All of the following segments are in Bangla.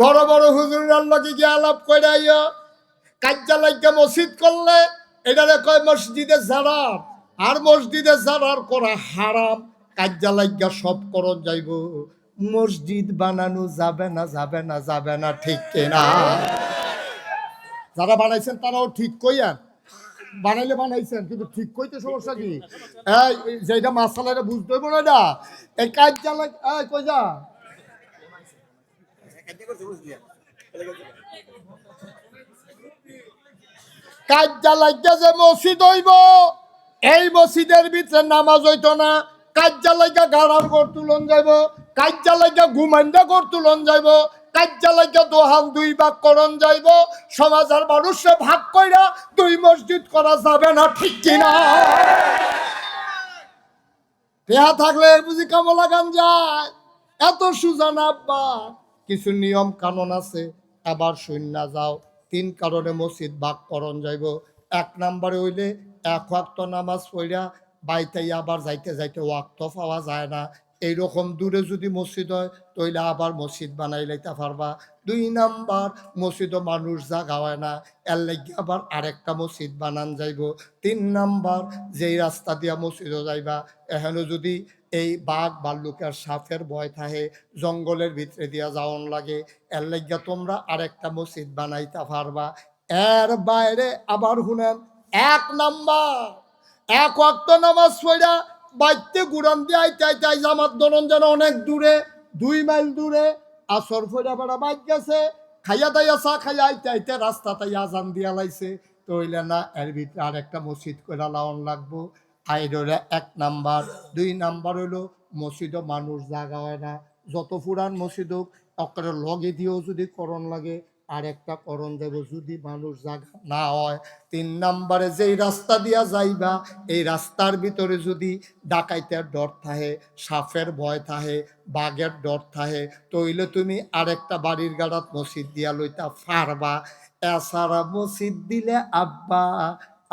বড় বড় হুজুরের লগে গিয়ে আলাপ করে আইয়া কাজ্জা লাগিয়া মসজিদ করলে এটারে কয় মসজিদে জারার আর মসজিদে জারার করা হারাম লাগিয়া সব করণ যাইব। মসজিদ বানানো যাবে না যাবে না যাবে না, ঠিক কিনা? যারা বানাইছেন তারাও ঠিক কইয়ান। বানাইলে বানাইছেন, কিন্তু ঠিক কইতে সমস্যা কি? এই যেটা মাসালাটা বুঝতে হইব না এটা? এই এই, কই যা কাজ জ্বালাইয়া যে মসজিদ হইব, এই মসজিদের ভিতরে নামাজ হইতো না। যাইব ঘুমাইন্দা যাইব দোহান দুই ভাগ করণ যাইব। সমাজের মানুষে ভাগ কইরা দুই মসজিদ করা যাবে না, ঠিক কিনা? পেহা থাকলে বুঝি কামো লাগান যায়। এত সুজান আব্বা। কিছু নিয়ম কানুন আছে, আবার শূন্য যাও। তিন কারণে মসজিদ ভাগ করণ যাইব। এক নাম্বারে হইলে এক ওয়াক্ত নামাজ পড়িয়া বাইতে আবার যাইতে যাইতে ওয়াক্ত পাওয়া যায় না। এইরকম দূরে যদি মসজিদ হয় তইলে আবার মসজিদ বানাই লাইতে পারবা। দুই নাম্বার মসজিদও মানুষ জাগা হয় না, এর লাগি আবার আরেকটা মসজিদ বানান যাইব। তিন নাম্বার, যেই রাস্তা দিয়া মসজিদও যাইবা, এখানে যদি এই বাঘ ভাল্লুকের সাপের ভয় থাকে, জঙ্গলের ভিতরে দিয়া যাওন লাগে, এর লাগিয়া তোমরা আরেকটা মসজিদ বানাইতে পারবা। এর বাইরে আবার শুনেন, এক নাম্বার, এক অক্ত নামাজ পড়া বাইতে গুড়ান দিয়ে আইতে আইতে আইতে আমার দরন যেন অনেক দূরে, দুই মাইল দূরে। আসর ফইরা বেড়া বাইক গেছে, খাইয়া দাইয়া চা খাইয়া আইতে আইতে রাস্তা তাই আজান দিয়া লাইছে। তইলে না, এর ভিতরে আরেকটা মসজিদ কইরা লাউন লাগবো। আইডরে এক নাম্বার, দুই নাম্বার হইল মসজিদও মানুষ জাগা হয় না। যত পুরান মসজিদ হোক অক্কারে লগে দিয়েও যদি করণ লাগে আর একটা করণ দেব, যদি মানুষ জাগা না হয়, তিন নাম্বারে যেই রাস্তা দিয়া যাইবা, এই রাস্তার ভিতরে যদি ডাকাইতের ডর থাহে সাফের ভয় থাহে বাঘের ডর থাহে তইলে তুমি আরেকটা বাড়ির গাড়াত মসজিদ দিয়া লইতা ফারবা। এছাড়া মসজিদ দিলে আব্বা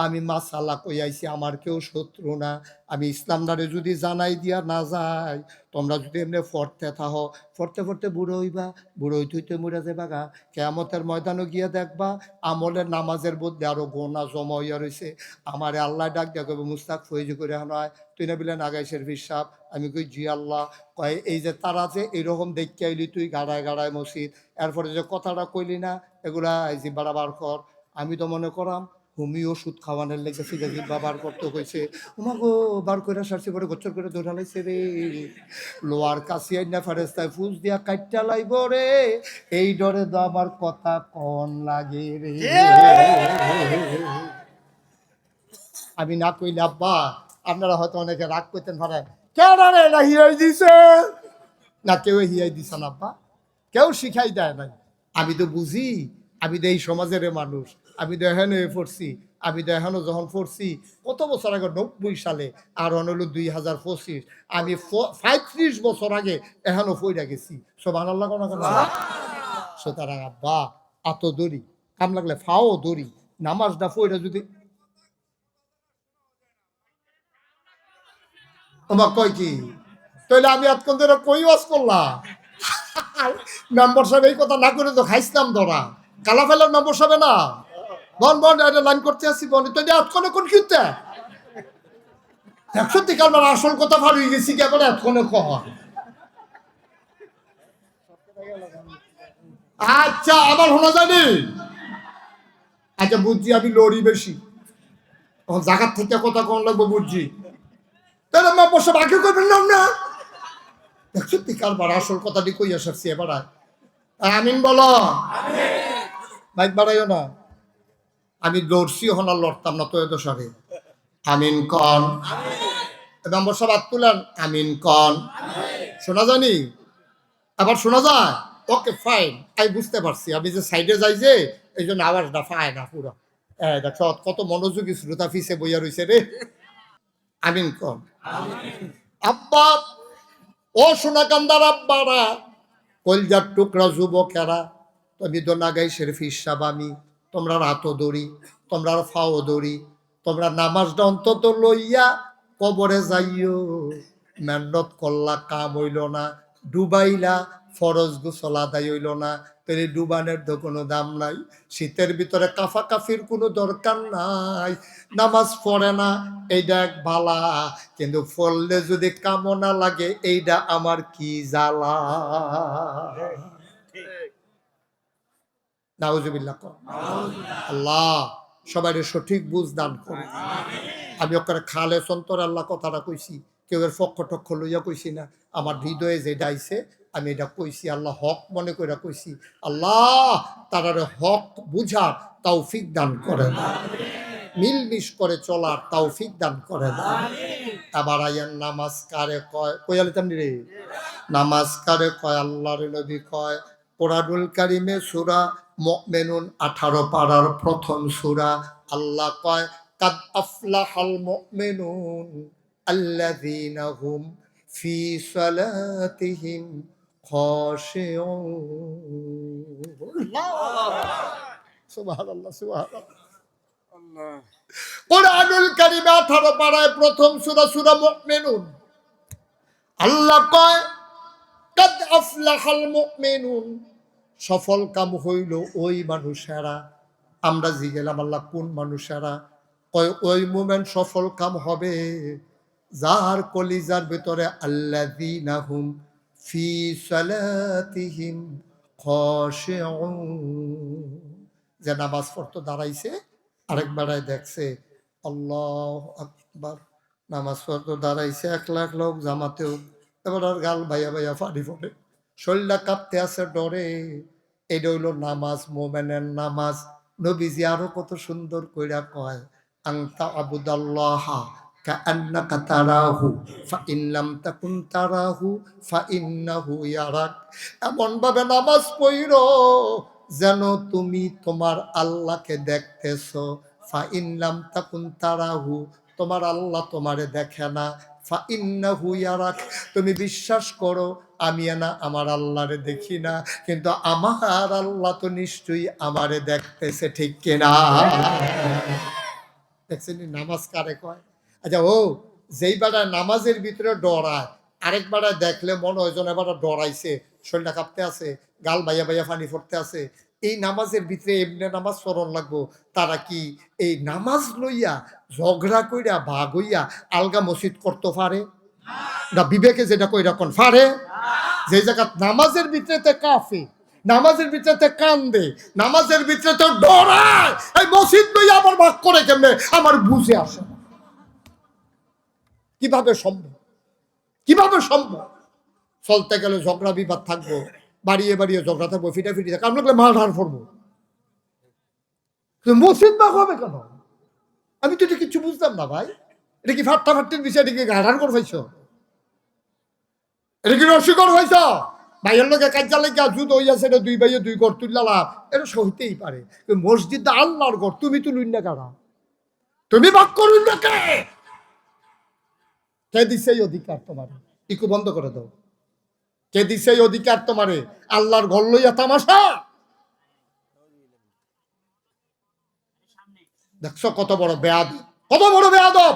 আমি মাসালা কই আইছি আমার কেউ শত্রু না। আমি ইসলামদারে যদি জানাই দিয়া না যাই, তোমরা যদি এমনি ফরতে থাহ, ফরতে ফরতে বুড়ো হইবা, বুড়ো হইতে হইতে মরে যাবা গা। কেয়ামতের ময়দানও গিয়ে দেখবা, আমলের নামাজের বদলে আরও গোনা জমা হইয়া রয়েছে আমার আল্লাহ ডাক দেখ মুস্তাক, ফৈজ করে নয় তুই না বিলেন আগাইশের হিসাব আমি কই, জি আল্লাহ। কয়, এই যে তারা যে এইরকম দেখতে আইলি তুই গাড়ায় গাড়ায় মসজিদ, এরপরে যে কথাটা কইলি না, এগুলা এই যে বাড়াবার কর আমি তো মনে করাম হুমি ওষুধ খাওয়ানোর লেগে সিগারেট বাবার করতে হয়েছে। ওমা গো বার করে সারছে পরে গোচর করে ধরালাইছে রে। লোয়ার কাশি আইনা ফেরেস্তায় ফুস দিয়া কাইটা লাইব রে। এই ডরে তো আমার কথা কন লাগে রে। আমি না কইলে, আব্বা, আপনারা হয়তো অনেকে রাগ করতেন ভাড়া কেন রে না হিয়াই দিছে? না, কেউ হিয়াই দিছে না, আব্বা। কেউ শিখাই দেয় নাই। আমি তো বুঝি, আমি তো এই সমাজের মানুষ। আমি তো এখানে পড়ছি আমি তো এখনও যখন পড়ছি কত বছর আগে নব্বই সালে আর হলো দুই হাজার পঁচিশ আমি পঁয়ত্রিশ বছর আগে এখনও পইরা গেছি। সব আনাল্লাহ কোনো সুতরাং আব্বা এত দড়ি কাম লাগলে ফাও দড়ি নামাজটা পইরা যদি তোমার কয় কি? তাহলে আমি এতক্ষণ ধরে কই ওয়াজ করলাম? মেম্বার সাহেব এই কথা না করে তো খাইছিলাম ধরা। কালা ফেলার মেম্বার সাহেব না? বন বন লাইন করতে আসছি বন। তো এতক্ষণে কোন কিনতে? সত্যি কারণ আসল কথা ভালো হয়ে গেছি কি এখন এতক্ষণে কহ আচ্ছা আবার শোনা জানি আচ্ছা বুঝছি আমি লড়ি বেশি। জায়গার থেকে কথা কম লাগবো বুঝছি। তাহলে আমার বসে বাকি করবেন না না সত্যি কারবার আসল কথাটি কই আসারছি এবার আর। আমিন বলো। বাইক বাড়াইও না। আমি লড়ছি হন লড়তাম না তো দোষারে আমিন কন। নম্বর সব হাত তুলেন। আমিন কন। শোনা জানি আবার শোনা যায়? ওকে ফাইন আমি বুঝতে পারছি। আমি যে সাইডে যাই যে, এই জন্য আওয়াজটা পায় না পুরো। এই দেখো কত মনোযোগী শ্রোতা ফিসে বইয়া রইছে রে। আমিন কন। আব্বা, ও সোনাকান্দার আব্বারা, কলজার টুকরা যুবকেরা, তুমি তো নাগাই শেরফ হিসাব আমি তোমরা রাতও দৌড়ি, তোমরা ফাও দৌড়ি, তোমরা নামাজটা অন্তত লইয়া কবরে যাইও। মেহনত করলা, কাম হইল না, ডুবাইলা, ফরজ গোসল আদায় হইল না, তাহলে ডুবানের তো কোনো দাম নাই, শীতের ভিতরে কাফা কাফির কোনো দরকার নাই, নামাজ পড়ে না এইটা এক বালা, কিন্তু পড়লে যদি কামনা লাগে এইটা আমার কি জ্বালা? নাউজুবিল্লাহ কর। আল্লাহ সবাই সঠিক বুঝ দান করে। আমি ওখানে খালে সন্তর আল্লাহ কথাটা কইছি, কেউ এর পক্ষ টক্ষ লইয়া কইছি না, আমার হৃদয়ে যেটা আইছে, আমি এটা কইছি, আল্লাহ হক মনে করে কইছি। আল্লাহ, তারারে হক বুঝার তৌফিক দান করে না মিলমিশ করে চলার তৌফিক দান করে না আবার আয়ার নামাজ কারে কয় কয়ালিতাম রে নামাজ কারে কয়, আল্লাহর নবী কয় কোরআনুল কারিমে সুরা মুমিনুন আঠারো পাড়ার প্রথম সুরা আল্লাহ কয় কাদ আফলাহাল মুমিনুন আল্লাযীনা হুম ফি সালাতিহিম খাশিউন। সুবহানাল্লাহ সুবহানাল্লাহ। কোরআনুল কারিমে আঠারো পাড়ায় প্রথম সুরা সুরা মুমিনুন। আল্লাহ কয় আফলাহাল মুমিনুন। সফল কাম হইল ওই মানুষেরা। আমরা জিগেলাম আল্লাহ, কোন মানুষেরা? কয়, ওই মুমেন্ট সফল কাম হবে। যার কলিজার ভিতরে আল্লাযীনাহুম ফি সালাতিহিম যে নামাজ পড়তে দাঁড়াইছে আরেকবারায় দেখছে, আল্লাহ আকবার। নামাজ পড়তে দাঁড়াইছে, এক লাখ লোক জামাতেও এবার আর গাল ভাইয়া ভাইয়া ফানি পড়ে শরীরটা কাঁপতে আছে ডরে। এটা হইল নামাজ, মোমেনের নামাজ। নবীজি আরও কত সুন্দর কইরা কয় আংতা আবুদাল্লাহা কান্নাকা তারাহু নামাজ পড়ির যেন তুমি তোমার আল্লাহকে দেখতেছ ফা ইনলাম তাকুন তারাহু, তোমার আল্লাহ তোমারে দেখে না তুমি বিশ্বাস করো, আমি না আমার আল্লাহরে দেখি না, কিন্তু আমার আল্লাহ তো নিশ্চয়ই আমারে দেখতেছে, ঠিক কিনা? দেখছেন নামাজ কারে কয়? আচ্ছা ও, যেই বেড়া নামাজের ভিতরে ডরায়, আরেক বেড়া দেখলে মনে হয় যেন এবার ডরাইছে, শরীরটা কাঁপতে আছে, গাল বাইয়া বাইয়া পানি পড়তে আছে এই নামাজের ভিতরে এমনি নামাজ স্মরণ লাগবো। তারা কি এই নামাজ লইয়া ঝগড়া কইরা ভাগ হইয়া আলগা মসজিদ করতে পারে? না, বিবেকে যেটা কইরা কোন পারে? যে জায়গা নামাজের ভিতরে কাফে নামাজের ভিতরে কান্দে, নামাজের ভিতরে তো ডরায়, এই মসজিদ লইয়া আমার ভাগ করে কেমনে? আমার বুঝে আসে কীভাবে সম্ভব? কীভাবে সম্ভব? চলতে গেলে ঝগড়া বিবাদ থাকব। বাড়িয়ে বাড়িয়ে ঝগড়া থাকব ফিটা, ফিটি থাকব আমরা মার ধার কিন্তু মসজিদ ভাগ হবে কেন? আমি তো এটা কিছু বুঝতাম না ভাই। এটা কি ফাট্টা ফাট্টির বিষয়? এটা কি ঘাড়ার করে হয়েছ? এটা কি রসিকর হয়েছ? ভাইয়ের লোকে কাজা লেগে জুত হইয়া সেটা দুই ভাইয়ে দুই ঘর তুললা এটা সহিতেই পারে। মসজিদটা আল্লাহর ঘর। তুমি তুলুন না কারা তুমি বাক করুন না কে? কে দিছে এই অধিকার তোমার? ইকু বন্ধ করে দাও। কে দিছে অধিকার তোমারে? আল্লাহর ঘর লইয়া তামাশা। দেখছ কত বড় বেয়াদ কত বড় বেয়াদব?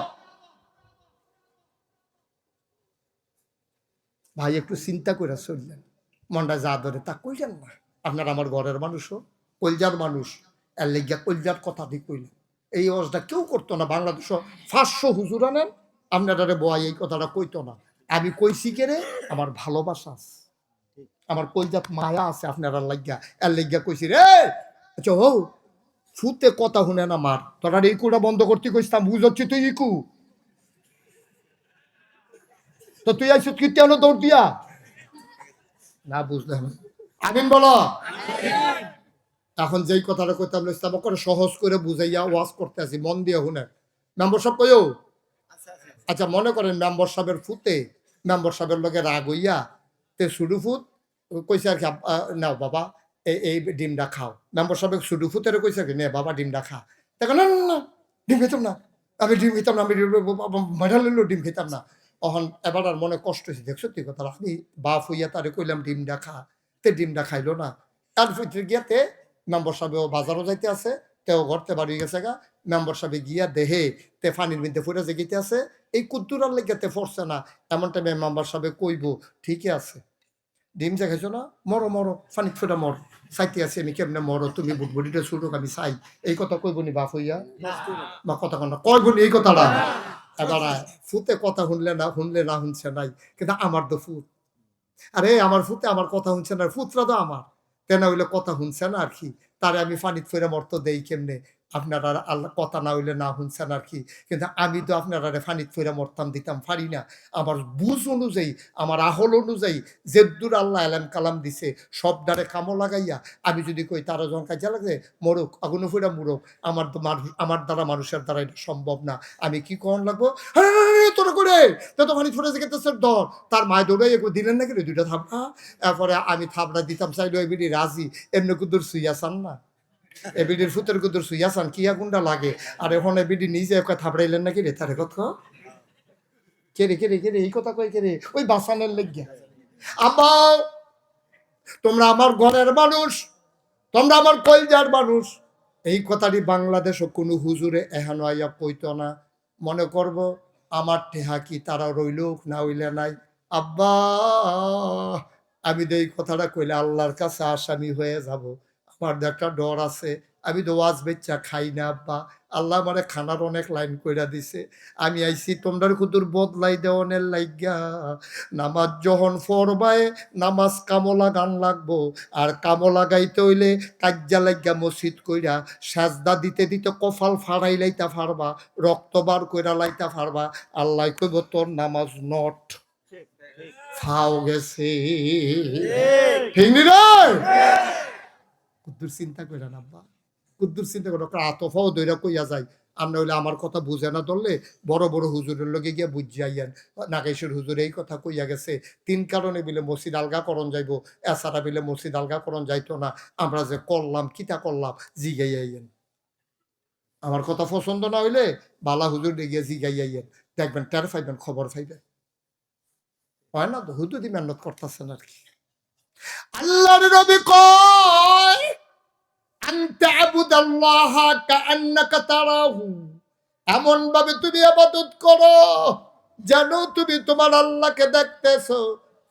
ভাই, একটু চিন্তা করে চললেন মনটা যা ধরে তা কইলেন না। আপনার আমার ঘরের মানুষও কলজার মানুষ। এর লেগিয়া কলজার কথা দিয়ে কইলেন। এই অবস্থা কেউ করতো না। বাংলাদেশ পাঁচশো হুজুর আনেন। আপনারা বয় এই কথাটা কইতো না। আমি কইছি কেরে আমার ভালোবাসা আছে। আমার কলজাত মায়া আছে আপনারা লাগিয়া এর লেগিয়া কইছি, রে! আচ্ছা হো ছুতে কথা শুনে না মার। তোরা ইকুটা বন্ধ করতে কইতাম বুঝছি তুই ইকু তো তুই আইস কি তেন দৌড় দিয়া? না, বুঝলাম। আমিন বলো। এখন যেই কথাটা কইতাম ইসলাম করে সহজ করে বুঝাইয়া ওয়াজ করতে আসি মন দিয়ে শুনে মেম্বার সব কইও? আচ্ছা মনে করেন মেম্বার সাহেবের ফুতে, মেম্বার সাহেবের লগে রাগ হইয়া তে সুডু ফুট কইছে আর কি নাও বাবা এই এই ডিমটা খাও। মেম্বার সাহেব সুডু ফুতের কইছে কি নে বাবা ডিমটা খা। দেখো না না, ডিম খেতাম না। আমি ডিম খেতাম না আমি মেডাল লইলেও ডিম খেতাম না। অহন এবার আর মনে কষ্ট হয়েছে দেখছ তুই কথা আমি বাপ হইয়া তারে কইলাম ডিমটা খা। তে ডিমটা খাইলো না। তার ভিতরে গিয়াতে মেম্বার সাহেব বাজারও যাইতে আছে তেও ঘরতে বাড়ি গেছে গা। মেম্বার সাহেব গিয়া দেহে তে ফানির মধ্যে ফুটে জেগিতে আছে। এই কুদ্দুরার লেগে তে ফরছে না এমন টাইমে মেম্বার সাহেব কইব ঠিকই আছে। ডিম চা খাইছো না মরো মরো ফানিক ফোটা মর চাইতে আছি আমি কেমনে মরো তুমি বুট বডিটা ছুটুক আমি চাই। এই কথা কইব নি বাপ হইয়া? বা কথা কন। না কইব নি এই কথাটা। এবার ফুতে কথা শুনলে না শুনলে না শুনছে নাই, কিন্তু আমার তো ফুত আরে আমার ফুতে আমার কথা শুনছে না ফুতরা তো আমার তেনা হইলে কথা শুনছে না আর কি তারে আমি ফানিত ফেরে মর্ত দেই কেমনে? আপনারা আল্লাহ কথা না হইলে না শুনছেন আর কি। কিন্তু আমি তো আপনারা ফানিত ফেরে মরতাম, দিতাম পারি না। আমার বুঝ অনুযায়ী, আমার আহল অনুযায়ী জেদ্দুর আল্লাহ আলাম কালাম দিছে, সব দ্বারে কামো লাগাইয়া আমি যদি কই তারা যখন কাজে লাগে মরুক, আগুন ফুরা মুরুক, আমার তো মানুষ, আমার দ্বারা মানুষের দ্বারা এটা সম্ভব না। আমি কি করন লাগবো? হ্যাঁ তোরা করে তো তো ফানিত ফেরে যেতে তার মায় দৌড়াই একবার দিলেন দুইটা থাপড়া এরপরে আমি থাপড়া দিতাম, চাইলে ওই রাজি, এমনি কুদুর সুইয়া চান না। এবিডির ফুতের কুদুর সুইয়াসান কিয়া গুন্ডা লাগে। আর এখন এবিডি নিজে একটা থাপড়াইলেন নাকি রে তারে কথা কেরে কেরে কেরে এই কথা কই কেরে ওই বাসানের লেগিয়া। আব্বা তোমরা আমার ঘরের মানুষ, তোমরা আমার কলজার মানুষ। এই কথাটি বাংলাদেশও কোনো হুজুরে এহানো আইয়া কইতো না। মনে করব, আমার টেহা কি তারা রইল না হইলে নাই? আব্বা, আমি তো এই কথাটা কইলে আল্লাহর কাছে আসামি হয়ে যাব। একটা ডর আছে। আমি তো ওয়াজ বেচ্চা খাই না আব্বা। আল্লাহ মানে খানার অনেক লাইন কইরা দিছে। আমি আইছি তোমরা কুতুর বদলাই দেওয়ানের লাইগা। নামাজ যখন ফরবায় নামাজ কামলা গান লাগবো। আর কামলা গাইতে হইলে কাজ্জা লাগিয়া মসজিদ কইরা সাজদা দিতে দিতে কফাল ফাড়াই লাইতা ফারবা রক্ত বার কইরা লাইতা ফারবা আল্লাহ কইব তোর নামাজ নট। ফাও গেছে। ঠিক। নি কুদ্দুর চিন্তা কইরা না আব্বা। কুদ্দুর চিন্তা করে আতফাও দইরা কইয়া যায়। আর নইলে আমার কথা বুঝে না ধরলে বড় বড় হুজুরের লগে গিয়া বুঝাইয়েন নাগেশ্বর হুজুর এই কথা কইয়া গেছে, তিন কারণে বিলে মসজিদ আলগা করণ যাইব, এছাড়া বিলে মসজিদ আলগা করণ যাইতো না। আমরা যে করলাম, কিতা করলাম জিগাইয়াইয়েন আমার কথা পছন্দ না হইলে বালা হুজুর গিয়ে জিগাইয়াইয়েন দেখবেন, টের পাইবেন, খবর পাইবেন। হয় না হুদুদি মেহনত করতেছেন আর কি। আল্লাহর নবী কয় আন তা'বুদাল্লাহ কাআন্নাকা তারাহু। এমন ভাবে তুমি ইবাদত করো, যেন তুমি তোমার আল্লাহকে দেখতেছো।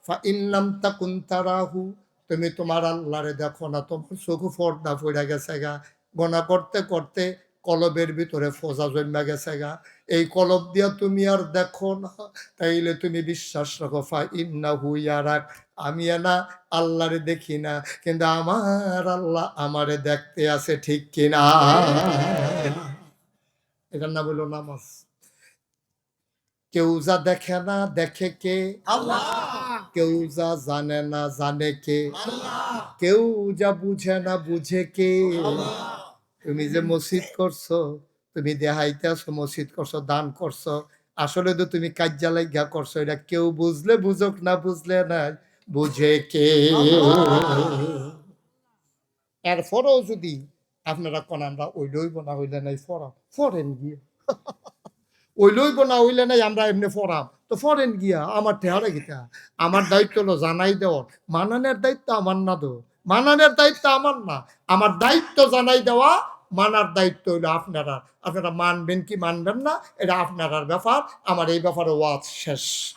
ফা ইল্লাম তাকুন তারাহু, তুমি তোমার আল্লাহরে দেখো না, তোমার চোখ ফর্দা পড়ে গেছে গা। গনা করতে করতে কলবের ভিতরে ফোজা জন্মা গেছে গা। এই কলব দিয়া তুমি আর দেখো না তাইলে তুমি বিশ্বাস রাখো ফা ইন্না হুইয়ারাক আমি না আল্লাহরে দেখি না কিন্তু আমার আল্লাহ আমারে দেখতে আছে ঠিক কিনা? এটার নাম হলো নামাজ। কেউ যা দেখে না দেখে কে? কেউ যা জানে না জানে কে? কেউ যা বুঝে না বুঝে কে? তুমি যে মসজিদ করছ, তুমি দেহাইতে আছো, মসজিদ করছ, দান করছ, আসলে তো তুমি কাজ্জা লাগিয়া করছ, এটা কেউ বুঝলে বুঝুক না বুঝলে না বুঝে কে? এরপরেও যদি আপনারা কোন, আমরা ওই লইব না হইলে নাই ফরাম, ফরেন গিয়া। ওই লইব না হইলে নাই আমরা এমনি ফরাম, তো ফরেন গিয়া, আমার ঠেহারে গিতা, আমার দায়িত্ব হলো জানাই দেওয়ার, মানানের দায়িত্ব আমার না তো মানানের দায়িত্ব আমার না। আমার দায়িত্ব জানাই দেওয়া, মানার দায়িত্ব হইল আপনারা। আপনারা মানবেন কি মানবেন না, এটা আপনার ব্যাপার। আমার এই ব্যাপারে ওয়াজ শেষ।